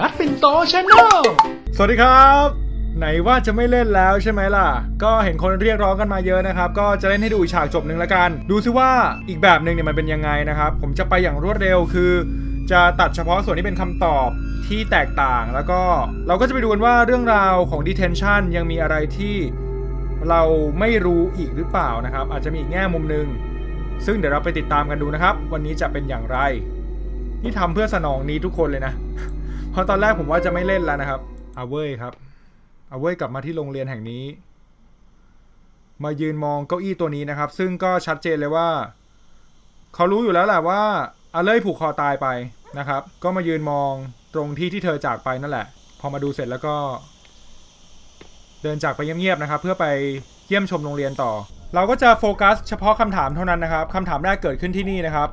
นัดปินโตชาแนลสวัสดีครับ ไหนว่าจะไม่เล่นแล้วใช่ไหมล่ะ ก็เห็นคนเรียกร้องกันมาเยอะนะครับ ก็จะเล่นให้ดูอีฉากจบหนึ่งละกัน ดูซิว่าอีกแบบหนึ่งเนี่ยมันเป็นยังไงนะครับ ผมจะไปอย่างรวดเร็วคือ จะตัดเฉพาะส่วนที่เป็นคำตอบที่แตกต่างแล้วก็เราก็จะไปดูกันว่าเรื่องราวของ detention ยังมีอะไรที่เราไม่รู้อีกหรือเปล่านะครับ อาจจะมีอีกแง่มุมหนึ่งซึ่งเดี๋ยวเราไปติดตามกันดูนะครับ วันนี้จะเป็นอย่างไร นี่ทำเพื่อสนองนี้ทุกคนเลยนะ ราะตอนแรกผมว่าจะไม่เล่นแล้วนะครับอาเว้ยครับอาเว้ยกลับมาที่โรงเรียนแห่งนี้ มายืนมองเก้าอี้ตัวนี้นะครับ ซึ่งก็ชัดเจนเลยว่า เขารู้อยู่แล้วแหละว่าอาเล่ยผูกคอตายไปนะครับ ก็มายืนมองตรงที่ที่เธอจากไปนั่นแหละ พอมาดูเสร็จแล้วก็ เดินจากไปเงียบๆนะครับ เพื่อไปเยี่ยมชมโรงเรียนต่อ เราก็จะโฟกัสเฉพาะคำถามเท่านั้นนะครับคำถามแรกเกิดขึ้นที่นี่นะครับ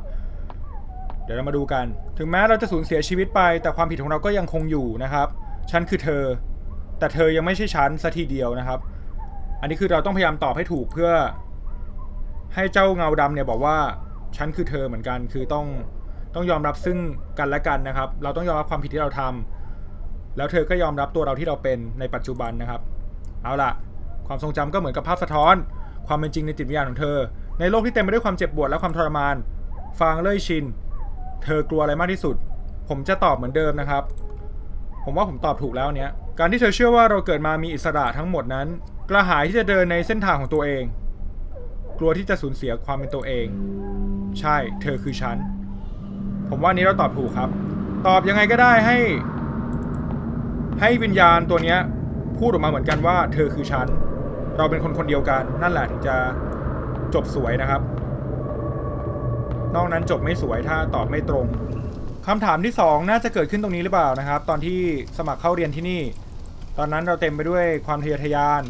เดี๋ยวเรามาดูกัน ถึงแม้เราจะสูญเสียชีวิตไป แต่ความผิดของเราก็ยังคงอยู่นะครับ ฉันคือเธอ แต่เธอยังไม่ใช่ฉันซะทีเดียวนะครับ อันนี้คือเราต้องพยายามตอบให้ถูกเพื่อ ให้เจ้าเงาดำเนี่ยบอกว่า ฉันคือเธอเหมือนกัน คือต้องต้องยอมรับซึ่งกันและกันนะครับ เราต้องยอมรับความผิดที่เราทำแล้วเธอก็ยอมรับตัวเราที่เราเป็นในปัจจุบันนะครับ เอาล่ะ ความทรงจำก็เหมือนกับภาพสะท้อน ความเป็นจริงในจิตวิญญาณของเธอ ในโลกที่เต็มไปด้วยความเจ็บปวดและความทรมาน ฟางเล่ยชิน เธอกลัวอะไรมากที่สุด ผมจะตอบเหมือนเดิมนะครับ ผมว่าผมตอบถูกแล้วเนี้ยการที่เธอเชื่อว่าเราเกิดมามีอิสระทั้งหมดนั้น กระหายที่จะเดินในเส้นทางของตัวเอง กลัวที่จะสูญเสียความเป็นตัวเอง ใช่ เธอคือฉัน ผมว่านี้เราตอบถูกครับ ตอบยังไงก็ได้ให้ ให้วิญญาณตัวเนี้ยพูดออกมาเหมือนกันว่า เธอคือฉัน เราเป็นคนคนเดียวกัน นั่นแหละถึงจะจบสวยนะครับ นอกนั้นจบไม่สวยถ้าตอบไม่ตรงคำถามที่ 2 น่าจะเกิดขึ้นตรงนี้หรือเปล่านะครับ ตอนที่สมัครเข้าเรียนที่นี่ ตอนนั้นเราเต็มไปด้วยความทะเยอทะยาน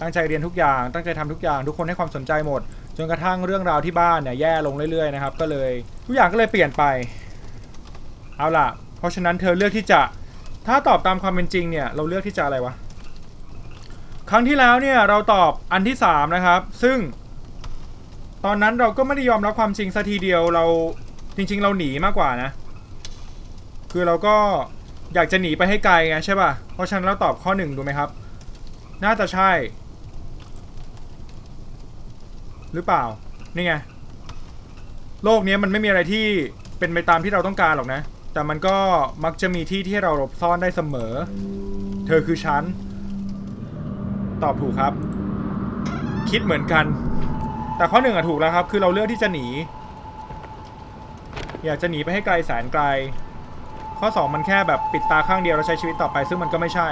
ตั้งใจเรียนทุกอย่าง ตั้งใจทำทุกอย่าง ทุกคนให้ความสนใจหมด จนกระทั่งเรื่องราวที่บ้านเนี่ยแย่ลงเรื่อยๆนะครับ ก็เลยทุกอย่างก็เลยเปลี่ยนไป เอาล่ะ เพราะฉะนั้นเธอเลือกที่จะ ถ้าตอบตามความเป็นจริงเนี่ย เราเลือกที่จะอะไรวะ ครั้งที่แล้วเนี่ยเราตอบอันที่3นะครับ ซึ่ง ตอนนั้นเราก็ไม่ได้ยอมรับความจริงสัทีเดียวเราจริง ๆ เราหนีมากกว่านะ คือเราก็อยากจะหนีไปให้ไกลไงใช่ป่ะ เพราะฉะนั้นเราตอบข้อหนึ่งดูไหมครับ น่าจะใช่ หรือเปล่า นี่ไง โลกนี้มันไม่มีอะไรที่เป็นไปตามที่เราต้องการหรอกนะ แต่มันก็มักจะมีที่ที่เราหลบซ่อนได้เสมอ เธอคือฉัน ตอบถูกครับ คิดเหมือนกัน แต่ข้อหนึ่งอะถูกแล้วครับ คือเราเลือกที่จะหนี อยากจะหนีไปให้ไกลแสนไกล ข้อ 2 มันแค่แบบปิดตาข้างเดียวแล้วใช้ชีวิตต่อไป ซึ่งมันก็ไม่ใช่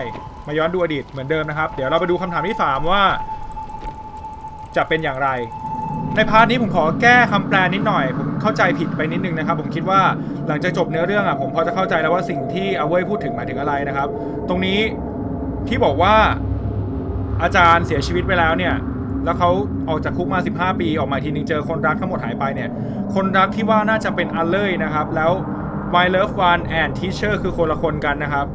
มาย้อนดูอดีตเหมือนเดิมนะครับ เดี๋ยวเราไปดูคำถามที่ 3 ว่า จะเป็นอย่างไร ในพาร์ทนี้ผมขอแก้คำแปลนิดหน่อย ผมเข้าใจผิดไปนิดนึงนะครับ ผมคิดว่าหลังจากจบเนื้อเรื่องอะผมพอจะเข้าใจแล้วว่าสิ่งที่อาเว้ยพูดถึงหมายถึงอะไรนะครับ ตรงนี้ที่บอกว่าอาจารย์เสียชีวิตไปแล้วเนี่ย แล้วเขาออกจากคุกมา 15 ปีออกมาทีนึงเจอคนรักทั้งหมดหายไปเนี่ย คนรักที่ว่าน่าจะเป็นอัลเลย์นะครับ แล้ว My Love One and Teacher คือคนละคนกันนะครับ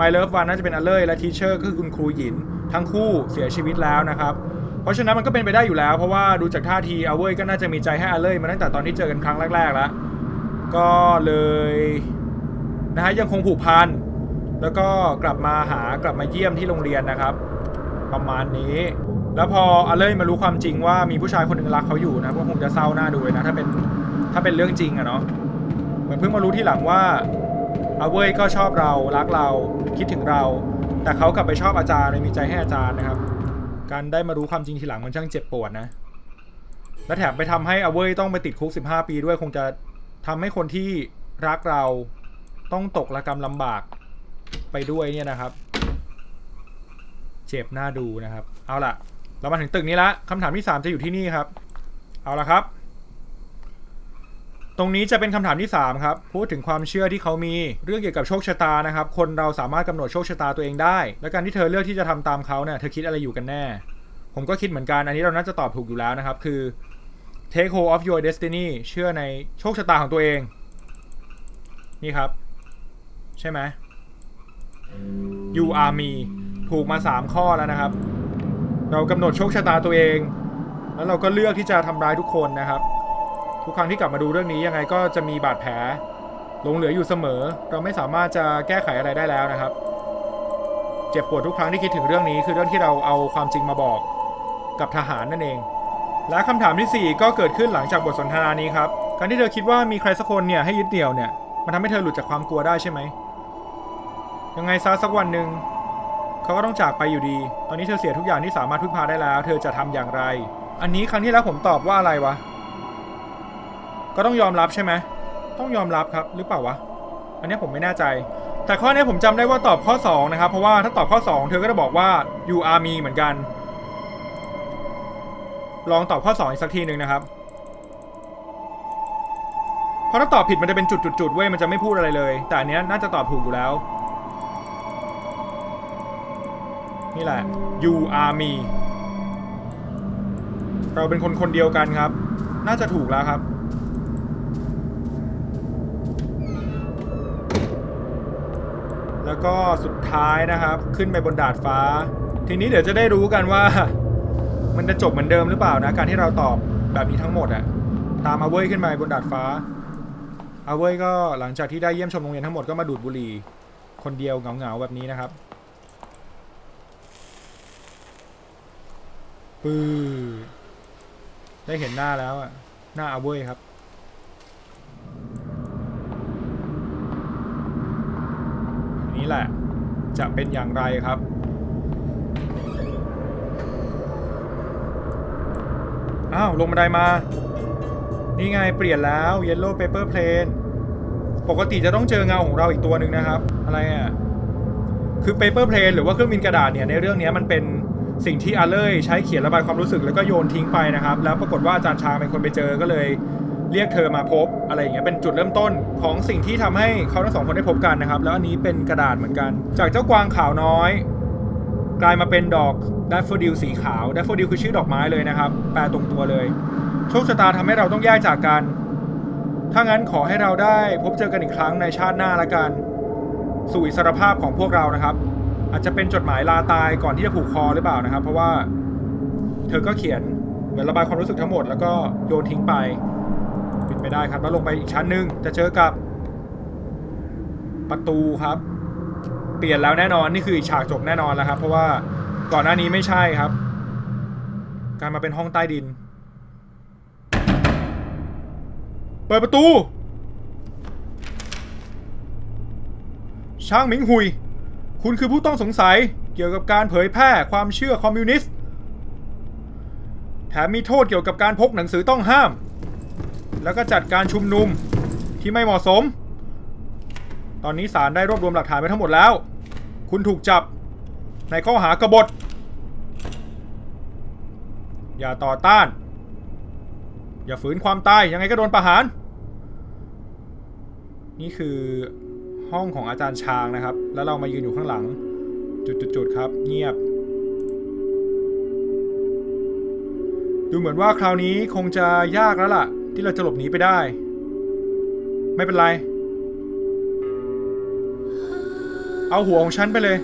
My Love One น่าจะเป็นอัลเลย์และ Teacher คือคุณครูหยิน ทั้งคู่เสียชีวิตแล้วนะครับ เพราะฉะนั้นมันก็เป็นไปได้อยู่แล้ว เพราะว่าดูจากท่าทีอัลเวยก็น่าจะมีใจให้อัลเลย์มาตั้งแต่ตอนที่เจอกันครั้งแรกๆแล้วก็เลยนะฮะยังคงผูกพันแล้วก็กลับมาหากลับมาเยี่ยมที่โรงเรียนนะครับ ประมาณนี้ แล้วพออเลย์มารู้ความจริงว่ามีผู้ชายคนหนึ่งรักเขาอยู่นะก็คงจะเศร้าหน้าดูเลยนะถ้าเป็นถ้าเป็นเรื่องจริงอะเนาะเหมือนเพิ่งมารู้ที่หลังว่าอาเว่ยก็ชอบเรารักเราคิดถึงเรา แต่เขากลับไปชอบอาจารย์เลยมีใจให้อาจารย์นะครับ การได้มารู้ความจริงทีหลังมันช่างเจ็บปวดนะ และแถมไปทำให้อาเว่ยต้องไปติดคุก 15 ปีด้วยคงจะทำให้คนที่รักเราต้องตกระกรรมลำบากไปด้วยเนี่ยนะครับ เจ็บหน้าดูนะครับ เอาล่ะ เรามาถึงตึกนี้ละคำถามที่3จะอยู่ที่นี่ครับ เอาละครับ ตรงนี้จะเป็นคำถามที่3ครับ พูดถึงความเชื่อที่เขามีเรื่องเกี่ยวกับโชคชะตานะครับ คนเราสามารถกำหนดโชคชะตาตัวเองได้ และการที่เธอเลือกที่จะทำตามเขาเนี่ยเธอคิดอะไรอยู่กันแน่ ผมก็คิดเหมือนกัน อันนี้เราน่าจะตอบถูกอยู่แล้วนะครับ คือ take hold of your destiny เชื่อในโชคชะตาของตัวเอง นี่ครับ ใช่ไหม you are me ถูกมา 3 ข้อแล้วนะครับ เรากำหนดโชคชะตาตัวเอง แล้วเราก็เลือกที่จะทำร้ายทุกคนนะครับ ทุกครั้งที่กลับมาดูเรื่องนี้ยังไงก็จะมีบาดแผลหลงเหลืออยู่เสมอ เราไม่สามารถจะแก้ไขอะไรได้แล้วนะครับ เจ็บปวดทุกครั้งที่คิดถึงเรื่องนี้ คือเรื่องที่เราเอาความจริงมาบอกกับทหารนั่นเอง และคำถามที่ 4 ก็เกิดขึ้นหลังจากบทสนทนานี้ครับการที่เธอคิดว่ามีใครสักคนเนี่ยให้ยึดเหนี่ยวเนี่ยมันทำให้เธอหลุดจากความกลัวได้ใช่ไหมยังไงซะสักวันหนึ่ง เขาก็ต้องจากไปอยู่ดี ตอนนี้เธอเสียทุกอย่างที่สามารถพึ่งพาได้แล้ว เธอจะทำอย่างไร อันนี้ครั้งที่แล้วผมตอบว่าอะไรวะ ก็ต้องยอมรับใช่ไหม ต้องยอมรับครับหรือเปล่าวะ อันนี้ผมไม่แน่ใจ แต่ข้อนี้ผมจำได้ว่าตอบข้อ2นะครับ เพราะว่าถ้าตอบข้อ 2 เธอก็จะบอกว่า you are me เหมือนกัน ลองตอบข้อ 2 อีกสักทีหนึ่งนะครับเพราะถ้าตอบผิดมันจะเป็นจุดๆๆเว้ยมันจะไม่พูดอะไรเลย แต่อันเนี้ยน่าจะตอบถูกอยู่แล้ว นี่แหละ you are me เราเป็นคนคนเดียวกันครับ น่าจะถูกแล้วครับแล้วก็สุดท้ายนะครับขึ้นไปบนดาดฟ้า ทีนี้เดี๋ยวจะได้รู้กันว่า มันจะจบเหมือนเดิมหรือเปล่านะ การที่เราตอบแบบนี้ทั้งหมดอะตามอาเว่ยขึ้นไปบนดาดฟ้าอาเว่ยก็หลังจากที่ได้เยี่ยมชมโรงเรียนทั้งหมดก็มาดูดบุหรี่คนเดียวเหงาๆแบบนี้นะครับ ปื้อได้เห็นหน้าแล้วอะ หน้าอาเว่ยครับ นี้แหละ จะเป็นอย่างไรครับอ้าว ลงบันไดมา นี่ไงเปลี่ยนแล้ว Yellow Paper Plane ปกติจะต้องเจอเงาของเราอีกตัวหนึ่งนะครับ อะไรอะ คือ Paper Plane หรือว่าเครื่องบินกระดาษเนี่ย ในเรื่องนี้มันเป็น สิ่งที่อาเล่ยใช้เขียนระบายความรู้สึกแล้วก็โยนทิ้งไปนะครับ แล้วปรากฏว่าอาจารย์ชางเป็นคนไปเจอก็เลย เรียกเธอมาพบอะไรอย่างเงี้ยเป็นจุดเริ่มต้นของสิ่งที่ทำให้เขาทั้งสองคนได้พบกันนะครับ แล้วอันนี้เป็นกระดาษเหมือนกัน จากเจ้ากวางขาวน้อย กลายมาเป็นดอกดัฟโฟดิลสีขาวดัฟโฟดิลคือชื่อดอกไม้เลยนะครับ แปลตรงตัวเลยโชคชะตาทำให้เราต้องแยกจากกัน ถ้างั้นขอให้เราได้พบเจอกันอีกครั้งในชาติหน้าละกัน สู่อิสรภาพของพวกเรานะครับ อาจจะเป็นจดหมายลาตายก่อนที่จะผูกคอหรือเปล่านะครับ เพราะว่าเธอก็เขียนเหมือนระบายความรู้สึกทั้งหมดแล้วก็โยนทิ้งไปป็นไปได้ครับแล้วลงไปอีกชั้นหนึ่งจะเจอกับประตูครับ เปลี่ยนแล้วแน่นอนนี่คือฉากจบแน่นอนแล้วครับ เพราะว่าก่อนหน้านี้ไม่ใช่ครับ การมาเป็นห้องใต้ดิน เปิดประตู ช่างหมิงหุย คุณคือผู้ต้องสงสัยเกี่ยวกับการเผยแพร่ความเชื่อคอมมิวนิสต์ แถมมีโทษเกี่ยวกับการพกหนังสือต้องห้าม แล้วก็จัดการชุมนุมที่ไม่เหมาะสม ตอนนี้ศาลได้รวบรวมหลักฐานไว้ทั้งหมดแล้ว คุณถูกจับในข้อหากบฏ อย่าต่อต้าน อย่าฝืนความตาย ยังไงก็โดนประหาร นี่คือ ห้องของอาจารย์ช้างนะครับ แล้วเรามายืนอยู่ข้างหลัง จุดๆๆครับ เงียบ ดูเหมือนว่าคราวนี้คงจะยากแล้วล่ะ ที่เราจะหลบหนีไปได้ ไม่เป็นไร เอาหัวของฉันไปเลย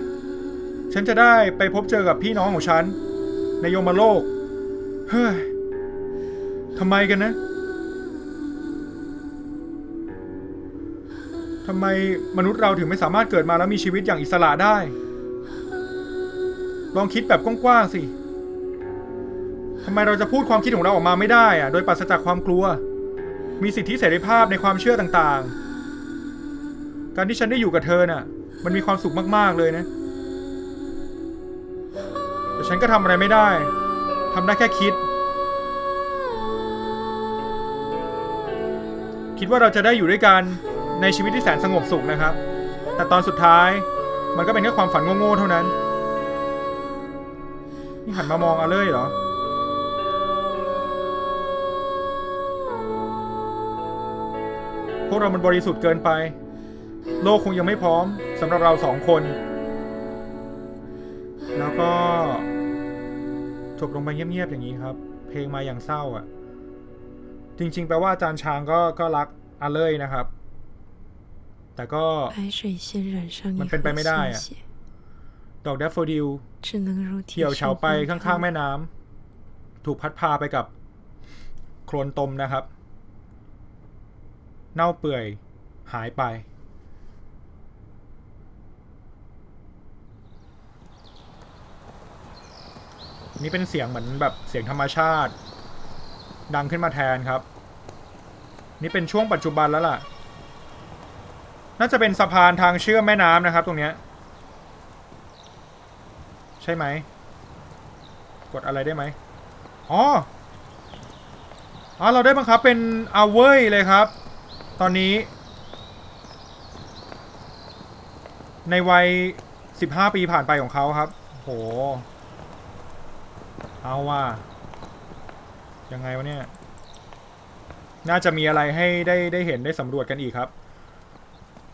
ฉันจะได้ไปพบเจอกับพี่น้องของฉัน ในโยมโลก เฮ้ยทำไมกันนะ ทำไมมนุษย์เราถึงไม่สามารถเกิดมาแล้วมีชีวิตอย่างอิสระได้ ลองคิดแบบกว้างๆสิทำไมเราจะพูดความคิดของเราออกมาไม่ได้อะโดยปราศจากความกลัว มีสิทธิเสรีภาพในความเชื่อต่างๆ การที่ฉันได้อยู่กับเธอน่ะ มันมีความสุขมากๆเลยนะ แต่ฉันก็ทำอะไรไม่ได้ทำได้แค่คิด คิดว่าเราจะได้อยู่ด้วยกัน ในชีวิตที่แสนสงบสุขนะครับ แต่ตอนสุดท้ายมันก็เป็นแค่ความฝันโง่ๆเท่านั้น นี่หันมามองอาเล่ยเหรอ พวกเรามันบริสุทธิ์เกินไป โลกคงยังไม่พร้อมสำหรับเราสองคน แล้วก็ จบลงไปเงียบๆอย่างนี้ครับ เพลงมาอย่างเศร้าอะ จริง ๆ แปลว่าอาจารย์ช้างก็ก็รักอาเล่ยนะครับ แต่ก็มันเป็นไปไม่ได้อะดอกแดฟโฟดิลเที่ยวเฉาไปข้างๆแม่น้ำถูกพัดพาไปกับโคลนตมนะครับ เน่าเปื่อยหายไป นี่เป็นเสียงเหมือนแบบเสียงธรรมชาติ ดังขึ้นมาแทนครับ นี่เป็นช่วงปัจจุบันแล้วล่ะ น่าจะเป็นสะพานทางเชื่อมแม่น้ำนะครับ ตรงเนี้ยใช่ไหม กดอะไรได้ไหมอ๋ออ๋อเราได้บังคับเป็นอาเว่ยเลยครับ ตอนนี้ ในวัย 15 ปีผ่านไปของเขาครับโหเอาว่ายังไงวะเนี่ย น่าจะมีอะไรให้ได้ได้เห็นได้สำรวจกันอีกครับ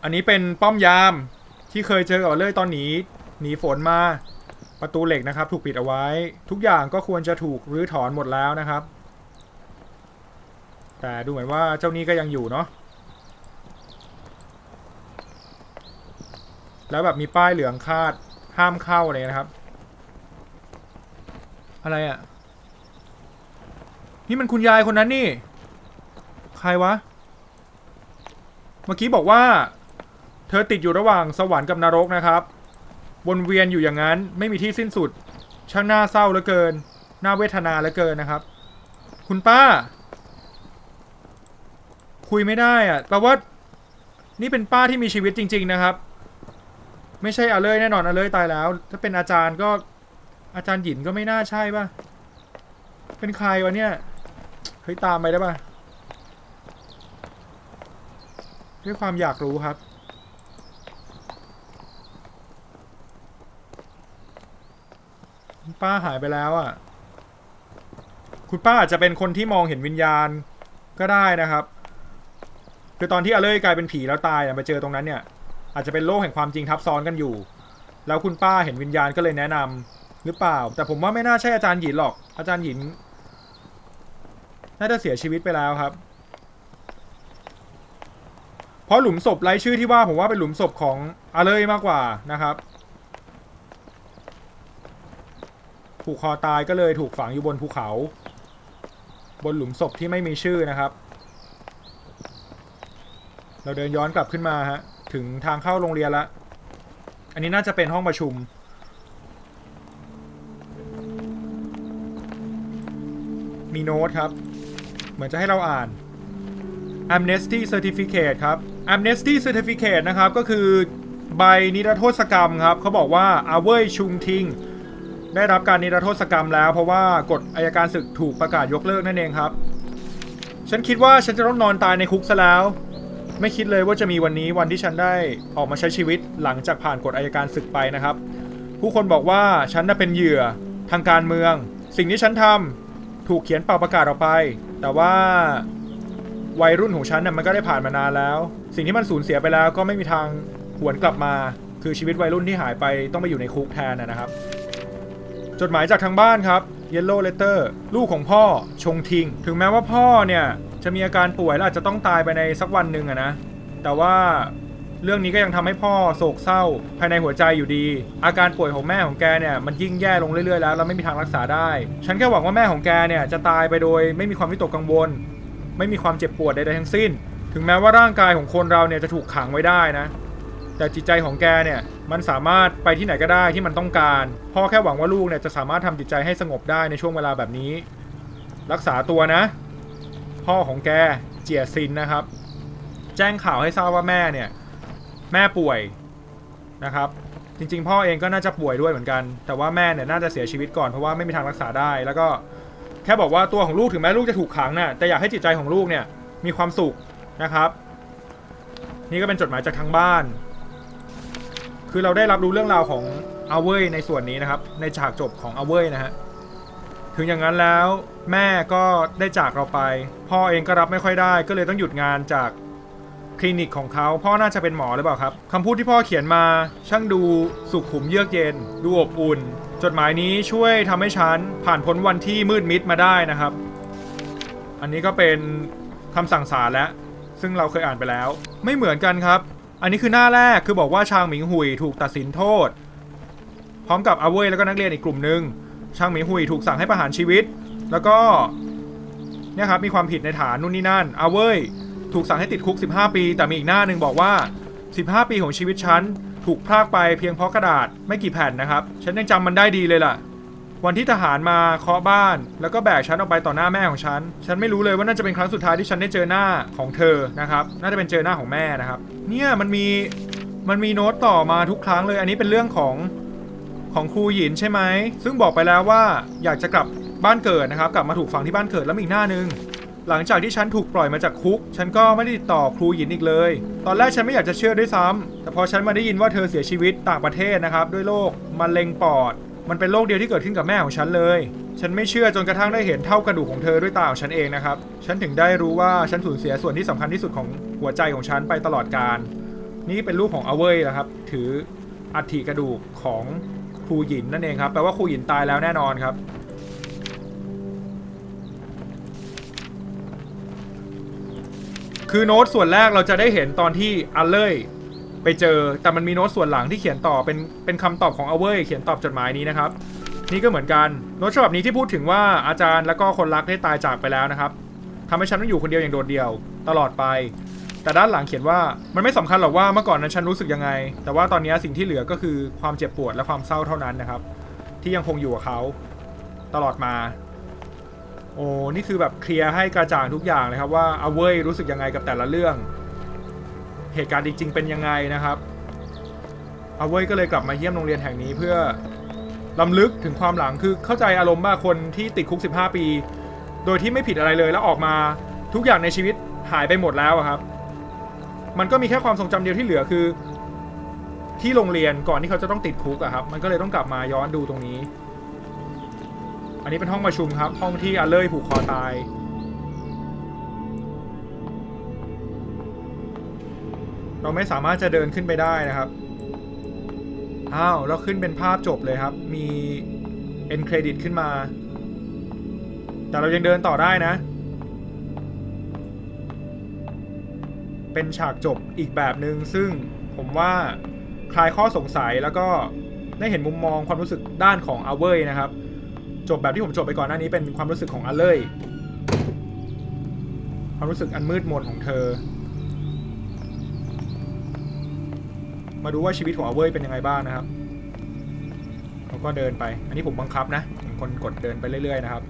อันนี้เป็นป้อมยามที่เคยเจอกับเลยตอนหนีหนีฝนมาประตูเหล็กนะครับ ถูกปิดเอาไว้ ทุกอย่างก็ควรจะถูกรื้อถอนหมดแล้วนะครับ แต่ดูเหมือนว่าเจ้านี้ก็ยังอยู่เนาะแล้วแบบมีป้ายเหลืองคาดห้ามเข้าเลยนะครับ อะไรอะ่ะ นี่มันคุณยายคนนั้นนี่ ใครวะ เมื่อกี้บอกว่า ธอติดอยู่ระหว่างสวรรค์กับนรกนะครับ วนเวียนอยู่อย่างนั้นไม่มีที่สิ้นสุด ช่างน่าเศร้าเหลือเกิน น่าเวทนาเหลือเกินนะครับ คุณป้า คุยไม่ได้อะแปลว่า นี่เป็นป้าที่มีชีวิตจริง ๆนะครับ ไม่ใช่อาเลยแน่นอนอาเลยตายแล้ว ถ้าเป็นอาจารย์ก็อาจารย์หยินก็ไม่น่าใช่ป่ะ เป็นใครวะเนี่ย เฮ้ยตามไปได้ป่ะ ด้วยความอยากรู้ครับ คุณป้าหายไปแล้วอะ คุณป้าอาจจะเป็นคนที่มองเห็นวิญญาณก็ได้นะครับ คือตอนที่อาเล่ยกลายเป็นผีแล้วตายอะมาเจอตรงนั้นเนี่ย อาจจะเป็นโลกแห่งความจริงทับซ้อนกันอยู่ แล้วคุณป้าเห็นวิญญาณก็เลยแนะนำหรือเปล่า แต่ผมว่าไม่น่าใช่อาจารย์หยินหรอก อาจารย์หยินน่าจะเสียชีวิตไปแล้วครับ เพราะหลุมศพไร้ชื่อที่ว่าผมว่าเป็นหลุมศพของอาเลยมากกว่านะครับ ผูกคอตายก็เลยถูกฝังอยู่บนภูเขา บนหลุมศพที่ไม่มีชื่อนะครับ เราเดินย้อนกลับขึ้นมาฮะถึงทางเข้าโรงเรียนละอันนี้น่าจะเป็นห้องประชุม มีโน้ตครับ เหมือนจะให้เราอ่าน Amnesty Certificate ครับ Amnesty Certificate นะครับ ก็คือใบนิรโทษกรรมครับ เขาบอกว่าอาเว่ยชุงทิง ได้รับการนิรโทษกรรมแล้ว เพราะว่ากฎอายการศึกถูกประกาศยกเลิกนั่นเองครับ ฉันคิดว่าฉันจะต้องนอนตายในคุกซะแล้ว ไม่คิดเลยว่าจะมีวันนี้วันที่ฉันได้ออกมาใช้ชีวิตหลังจากผ่านกฎอายการศึกไปนะครับ ผู้คนบอกว่าฉันน่ะเป็นเหยื่อทางการเมือง สิ่งที่ฉันทำถูกเขียนเป่าประกาศออกไป แต่ว่าวัยรุ่นของฉันน่ะมันก็ได้ผ่านมานานแล้ว สิ่งที่มันสูญเสียไปแล้วก็ไม่มีทางหวนกลับมา คือชีวิตวัยรุ่นที่หายไปต้องไปอยู่ในคุกแทนนะครับ จดหมายจากทางบ้านครับ Yellow Letter ลูกของพ่อชงทิง ถึงแม้ว่าพ่อเนี่ยจะมีอาการป่วยและอาจจะต้องตายไปในสักวันหนึ่งอะนะ แต่ว่าเรื่องนี้ก็ยังทำให้พ่อโศกเศร้า ภายในหัวใจอยู่ดี อาการป่วยของแม่ของแกเนี่ยมันยิ่งแย่ลงเรื่อยๆแล้วแล้วไม่มีทางรักษาได้ ฉันแค่หวังว่าแม่ของแกเนี่ยจะตายไปโดย ไม่มีความวิตกกังวล ไม่มีความเจ็บปวดใดๆทั้งสิ้น ถึงแม้ว่าร่างกายของคนเราเนี่ยจะถูกขังไว้ได้นะ แต่จิตใจของแกเนี่ย มันสามารถไปที่ไหนก็ได้ที่มันต้องการพ่อแค่หวังว่าลูกเนี่ยจะสามารถทำจิตใจให้สงบได้ในช่วงเวลาแบบนี้ รักษาตัวนะ พ่อของแกเจียซินนะครับ แจ้งข่าวให้ทราบว่าแม่เนี่ยแม่ป่วยนะครับ จริงๆ พ่อเองก็น่าจะป่วยด้วยเหมือนกัน แต่ว่าแม่เนี่ยน่าจะเสียชีวิตก่อนเพราะว่าไม่มีทางรักษาได้ แล้วก็แค่บอกว่าตัวของลูกถึงแม้ลูกจะถูกขังน่ะแต่อยากให้จิตใจของลูกเนี่ยมีความสุขนะครับ นี่ก็เป็นจดหมายจากทางบ้าน คือเราได้รับรู้เรื่องราวของอาเว่ยในส่วนนี้นะครับ ในฉากจบของอาเว่ยนะฮะถึงอย่างนั้นแล้วแม่ก็ได้จากเราไป พ่อเองก็รับไม่ค่อยได้ ก็เลยต้องหยุดงานจากคลินิกของเขาพ่อน่าจะเป็นหมอหรือเปล่าครับคำพูดที่พ่อเขียนมาช่างดูสุขุมเยือกเย็น ดูอบอุ่น จดหมายนี้ช่วยทำให้ฉันผ่านพ้นวันที่มืดมิดมาได้นะครับ อันนี้ก็เป็นคำสั่งศาลแล้ว ซึ่งเราเคยอ่านไปแล้ว ไม่เหมือนกันครับ อันนี้คือหน้าแรกคือบอกว่าชางหมิงหุยถูกตัดสินโทษ พร้อมกับอาเว่ยแล้วก็นักเรียนอีกกลุ่มหนึ่งชางหมิงหุยถูกสั่งให้ประหารชีวิต แล้วก็เนี่ยครับมีความผิดในฐานนู่นนี่นั่นอาเว่ยถูกสั่งให้ติดคุก 15 ปี แต่มีอีกหน้าหนึ่งบอกว่า 15 ปีของชีวิตฉันถูกพรากไปเพียงเพราะกระดาษไม่กี่แผ่นนะครับ ฉันยังจำมันได้ดีเลยล่ะ วันที่ทหารมาเคาะบ้าน แล้วก็แบกฉันออกไปต่อหน้าแม่ของฉัน ฉันไม่รู้เลยว่าน่าจะเป็นครั้งสุดท้ายที่ฉันได้เจอหน้าของเธอนะครับ น่าจะเป็นเจอหน้าของแม่นะครับ เนี่ยมันมีมันมีโน้ตต่อมาทุกครั้งเลย อันนี้เป็นเรื่องของของครูหยินใช่ไหม ซึ่งบอกไปแล้วว่าอยากจะกลับบ้านเกิดนะครับ กลับมาถูกฝังที่บ้านเกิดแล้วมีอีกหน้านึงหลังจากที่ฉันถูกปล่อยมาจากคุก ฉันก็ไม่ได้ติดต่อครูหยินอีกเลย ตอนแรกฉันไม่อยากจะเชื่อด้วยซ้ำแต่พอฉันมาได้ยินว่าเธอเสียชีวิตต่างประเทศนะครับ ด้วยโรคมะเร็งปอด มันเป็นโรคเดียวที่เกิดขึ้นกับแม่ของฉันเลย ฉันไม่เชื่อจนกระทั่งได้เห็นเท่ากระดูกของเธอด้วยตาของฉันเองนะครับ ฉันถึงได้รู้ว่าฉันสูญเสียส่วนที่สำคัญที่สุดของหัวใจของฉันไปตลอดกาลนี่เป็นรูปของอเวยนะครับ ถืออัฐิกระดูกของครูหยินนั่นเองครับ แปลว่าครูหยินตายแล้วแน่นอนครับคือโน้ตส่วนแรกเราจะได้เห็นตอนที่อัลเล่ย ไปเจอแต่มันมีโน้ตส่วนหลังที่เขียนต่อเป็นเป็นคำตอบของอเวยเขียนตอบจดหมายนี้นะครับ นี่ก็เหมือนกันโน้ตฉบับนี้ที่พูดถึงว่าอาจารย์และก็คนรักได้ตายจากไปแล้วนะครับทำให้ฉันต้องอยู่คนเดียวอย่างโดดเดี่ยวตลอดไป แต่ด้านหลังเขียนว่ามันไม่สำคัญหรอกว่าเมื่อก่อนนั้นฉันรู้สึกยังไง แต่ว่าตอนนี้สิ่งที่เหลือก็คือความเจ็บปวดและความเศร้าเท่านั้นนะครับ ที่ยังคงอยู่กับเขาตลอดมา โอ้นี่คือแบบเคลียร์ให้กระจ่างทุกอย่างเลยครับว่าอาเว่ยรู้สึกยังไงกับแต่ละเรื่อง เหตุการณ์จริง ๆ เป็นยังไงนะครับอาเว่ยก็เลยกลับมาเยี่ยมโรงเรียนแห่งนี้เพื่อลำลึกถึงความหลังคือเข้าใจอารมณ์ว่าคนที่ติดคุก 15 ปี โดยที่ไม่ผิดอะไรเลยแล้วออกมาทุกอย่างในชีวิตหายไปหมดแล้วครับ มันก็มีแค่ความทรงจำเดียวที่เหลือคือ ที่โรงเรียนก่อนที่เขาจะต้องติดคุกอะครับ มันก็เลยต้องกลับมาย้อนดูตรงนี้ อันนี้เป็นห้องประชุมครับ ห้องที่อาเล่ยผูกคอตาย เราไม่สามารถจะเดินขึ้นไปได้นะครับ อ้าวแล้วขึ้นเป็นภาพจบเลยครับ มี end credit ขึ้นมา แต่เรายังเดินต่อได้นะ เป็นฉากจบอีกแบบหนึง่งซึ่งผมว่าคลายข้อสงสัยแล้วก็ได้เห็นมุมมองความรู้สึกด้านของอาเวยนะครับ จบแบบที่ผมจบไปก่อนหน้านี้เป็นความรู้สึกของอาเล่ยความรู้สึกอันมืดมนของเธอ มาดูว่าชีวิตของอาเว่ยเป็นยังไงบ้างนะครับเขาก็เดินไป อันนี้ผมบังคับนะผมคนกดเดินไปเรื่อยๆนะครับ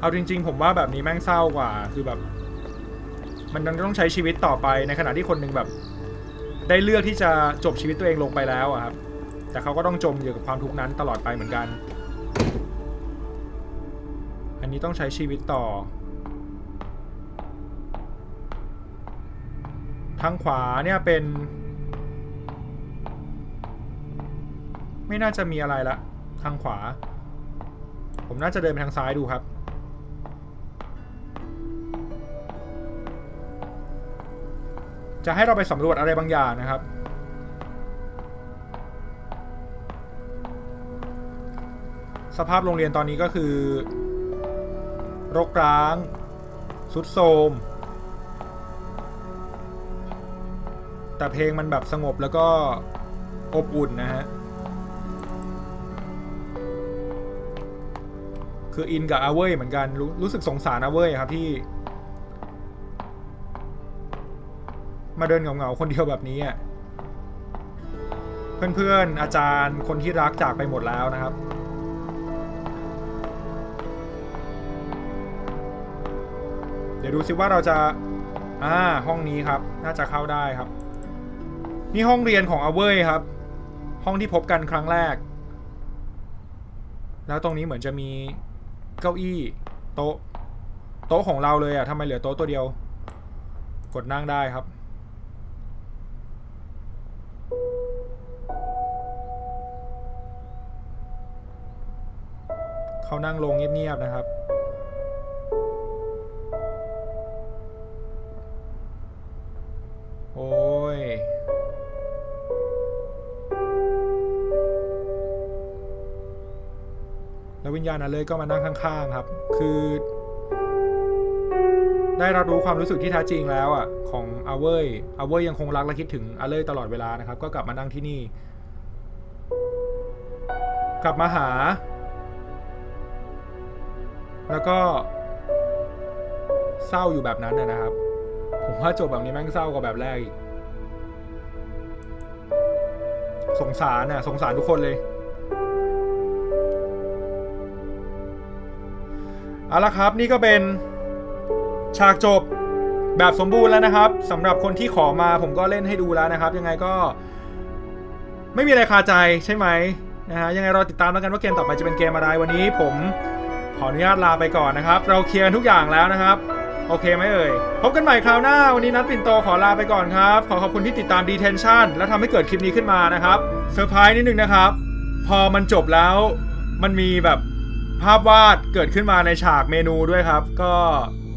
เอาจริง ๆ ผมว่าแบบนี้แม่งเศร้ากว่าคือแบบ มันยังต้องใช้ชีวิตต่อไปในขณะที่คนหนึ่งแบบ ได้เลือกที่จะจบชีวิตตัวเองลงไปแล้วอะครับ แต่เขาก็ต้องจมอยู่กับความทุกข์นั้นตลอดไปเหมือนกัน อันนี้ต้องใช้ชีวิตต่อ ทางขวาเนี่ยเป็น ไม่น่าจะมีอะไรละ ทางขวา ผมน่าจะเดินไปทางซ้ายดูครับจะให้เราไปสำรวจอะไรบางอย่างนะครับ สภาพโรงเรียนตอนนี้ก็คือ รกร้าง สุดโทรม แต่เพลงมันแบบสงบแล้วก็อบอุ่นนะฮะ คืออินกับอาเว่ยเหมือนกันรรู้สึกสงสารอาเว่ยครับที่ มาเดินเหงาๆคนเดียวแบบนี้อะเพื่อนๆอาจารย์คนที่รักจากไปหมดแล้วนะครับเดี๋ยวดูซิว่าเราจะ อ่า ห้องนี้ครับ น่าจะเข้าได้ครับ นี่ห้องเรียนของอาเว่ยครับ ห้องที่พบกันครั้งแรก แล้วตรงนี้เหมือนจะมีเก้าอี้ โต๊ะ โต๊ะของเราเลยอะทำไมเหลือโต๊ะตัวเดียว กดนั่งได้ครับ เขานั่งลงเงียบๆนะครับ ญญาณนั้นเลยก็มานั่งข้างๆครับ คือ ได้รับรู้ความรู้สึกที่แท้จริงแล้วอะของอาเว่ยอาเว่ยยังคงรักและคิดถึงอาเล่ยตลอดเวลานะครับ ก็กลับมานั่งที่นี่ กลับมาหา แล้วก็เศร้าอยู่แบบนั้นนะครับ ผมว่าจบแบบนี้แม่งเศร้ากว่าแบบแรกอีก สงสารน่ะ สงสารทุกคนเลย เอาละครับนี่ก็เป็นฉากจบแบบสมบูรณ์แล้วนะครับสำหรับคนที่ขอมาผมก็เล่นให้ดูแล้วนะครับ ยังไงก็ ไม่มีอะไรคาใจใช่ไหมนะฮะยังไงรอติดตามแล้วกันว่าเกมต่อไปจะเป็นเกมอะไรวันนี้ผมขออนุญาตลาไปก่อนนะครับ เราเคลียร์ทุกอย่างแล้วนะครับ โอเคไหมเอ่ย พบกันใหม่คราวหน้า วันนี้นัดปิ่นโตขอลาไปก่อนครับ ขอขอบคุณที่ติดตาม Detention และทำให้เกิดคลิปนี้ขึ้นมานะครับเซอร์ไพรส์นิดนึงนะครับ พอมันจบแล้วมันมีแบบ ภาพวาดเกิดขึ้นมาในฉากเมนูด้วยครับ ก็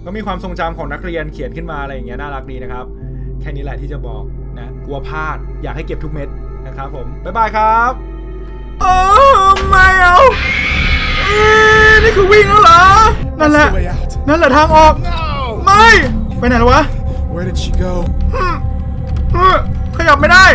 ก็มีความทรงจำของนักเรียนเขียนขึ้นมาอะไรอย่างเงี้ยน่ารักดีนะครับ แค่นี้แหละที่จะบอกนะกลัวพลาดอยากให้เก็บทุกเม็ดนะครับผมบ๊ายบายครับโอ้ไม่เอาเอ้ยนี่คือวิ่งแล้วเหรอ นั่นแหละ Way out. นั่นแหละทางออก No! ไม่ ไปไหนแล้ววะ Where did she go? เออขยับไม่ได้